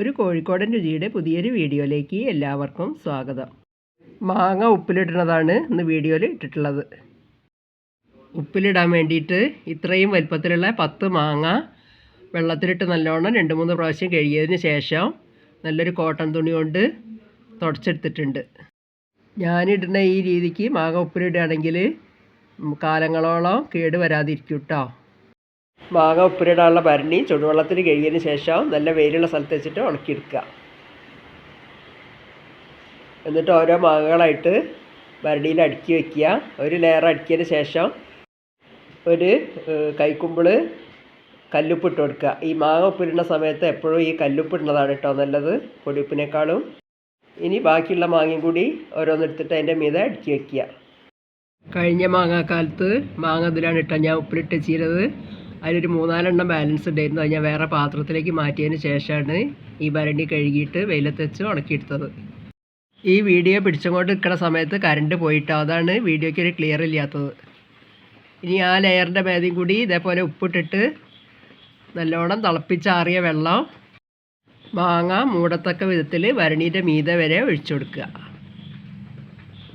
ഒരു കോഴിക്കോടൻ രുചിയുടെ പുതിയൊരു വീഡിയോയിലേക്ക് എല്ലാവർക്കും സ്വാഗതം. മാങ്ങ ഉപ്പിലിടുന്നതാണ് ഇന്ന് വീഡിയോയിൽ ഇട്ടിട്ടുള്ളത്. ഉപ്പിലിടാൻ വേണ്ടിയിട്ട് ഇത്രയും വലിപ്പത്തിലുള്ള പത്ത് മാങ്ങ വെള്ളത്തിലിട്ട് നല്ലോണം രണ്ട് മൂന്ന് പ്രാവശ്യം കഴുകിയതിന് ശേഷം നല്ലൊരു കോട്ടൺ തുണി കൊണ്ട് തുടച്ചെടുത്തിട്ടുണ്ട്. ഞാനിടുന്ന ഈ രീതിക്ക് മാങ്ങ ഉപ്പിലിടുകയാണെങ്കിൽ കാലങ്ങളോളം കേട് വരാതിരിക്കും കേട്ടോ മാങ്ങ ഉപ്പിലിടാനുള്ള ഭരണി ചുടുവെള്ളത്തിൽ കഴുകിയതിന് ശേഷം നല്ല വെയിലുള്ള സ്ഥലത്ത് വെച്ചിട്ട് ഉണക്കിയെടുക്കുക. എന്നിട്ട് ഓരോ മാങ്ങകളായിട്ട് ഭരണിയിൽ അടുക്കി വയ്ക്കുക ഒരു ലെയർ അടുക്കിയതിന് ശേഷം ഒരു കൈക്കുമ്പിൾ കല്ലുപ്പ് ഇട്ട് കൊടുക്കുക. ഈ മാങ്ങ ഉപ്പിടുന്ന സമയത്ത് എപ്പോഴും ഈ കല്ലുപ്പ് ഇടുന്നതാണ് കേട്ടോ നല്ലത് പൊടിയുപ്പിനേക്കാളും. ഇനി ബാക്കിയുള്ള മാങ്ങയും കൂടി ഓരോന്നെടുത്തിട്ട് അതിന്റെ മീതെ അടുക്കി വയ്ക്കുക കഴിഞ്ഞ മാങ്ങാക്കാലത്ത് മാങ്ങ ഇതിലാണ് ഇട്ടാൽ ഞാൻ ഉപ്പിലിട്ട് ചെയ്തത് അതിലൊരു മൂന്നാലെണ്ണം ബാലൻസ് ഉണ്ടായിരുന്നു. അത് ഞാൻ വേറെ പാത്രത്തിലേക്ക് മാറ്റിയതിന് ശേഷമാണ് ഈ ഭരണി കഴുകിയിട്ട് വെയിലത്ത് വെച്ച് ഉണക്കിയെടുത്തത്. ഈ വീഡിയോ പിടിച്ചുകൊണ്ട് നിൽക്കുന്ന സമയത്ത് കറണ്ട് പോയിട്ടോ? അതാണ് വീഡിയോയ്ക്ക് ഒരു ക്ലിയർ ഇല്ലാത്തത്. ഇനി ആ ലെയറിന്റെ മേതയും കൂടി ഇതേപോലെ ഉപ്പിട്ടിട്ട് നല്ലോണം തിളപ്പിച്ചാറിയ വെള്ളം മാങ്ങ മൂടത്തക്ക വിധത്തിൽ ഭരണീന്റെ മീതെ വരെ ഒഴിച്ചു കൊടുക്കുക.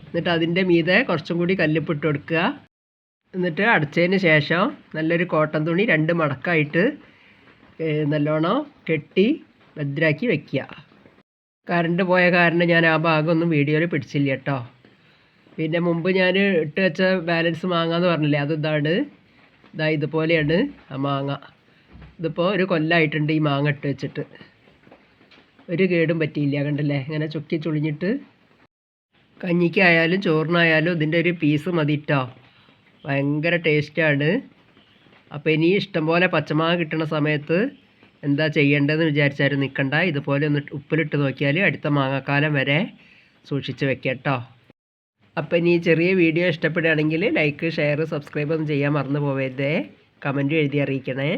എന്നിട്ട് അതിന്റെ മീതെ കുറച്ചും കൂടി കല്ലുപ്പിട്ട് കൊടുക്കുക. എന്നിട്ട് അടച്ചതിന് ശേഷം നല്ലൊരു കോട്ടൺ തുണി രണ്ട് മടക്കായിട്ട് നല്ലോണം കെട്ടി ഭദ്രാക്കി വെക്കുക. കറണ്ട് പോയ കാരണം ഞാൻ ആ ഭാഗമൊന്നും വീഡിയോയിൽ പിടിച്ചില്ല കേട്ടോ. പിന്നെ മുമ്പ് ഞാൻ ഇട്ട് വെച്ച ബാലൻസ് മാങ്ങ എന്ന് പറഞ്ഞില്ലേ അത് ഇതാണ്. ഇതാ ഇതുപോലെയാണ് ആ മാങ്ങ. ഇതിപ്പോൾ ഒരു കൊല്ലായിട്ടുണ്ട് ഈ മാങ്ങ ഇട്ട് വെച്ചിട്ട്. ഒരു കേടും പറ്റിയില്ല കണ്ടല്ലേ? ഇങ്ങനെ ചുക്കി ചുളിഞ്ഞിട്ട് കഞ്ഞിക്കായാലും ചോറിനായാലും ഇതിന്റെ ഒരു പീസ് മതി കേട്ടോ. ഭയങ്കര ടേസ്റ്റാണ്. അപ്പോൾ ഇനി ഇഷ്ടംപോലെ പച്ചമാങ്ങ കിട്ടുന്ന സമയത്ത് എന്താ ചെയ്യേണ്ടതെന്ന് വിചാരിച്ചാലും നിൽക്കണ്ട ഇതുപോലെ ഒന്ന് ഉപ്പിലിട്ട് നോക്കിയാൽ അടുത്ത മാങ്ങാക്കാലം വരെ സൂക്ഷിച്ച് വെക്കാം കേട്ടോ അപ്പോൾ ഇനി ചെറിയ വീഡിയോ ഇഷ്ടപ്പെടുകയാണെങ്കിൽ ലൈക്ക് ഷെയർ സബ്സ്ക്രൈബ് ഒന്നും ചെയ്യാൻ മറന്നു പോവരുതേ. കമന്റ് എഴുതി അറിയിക്കണേ.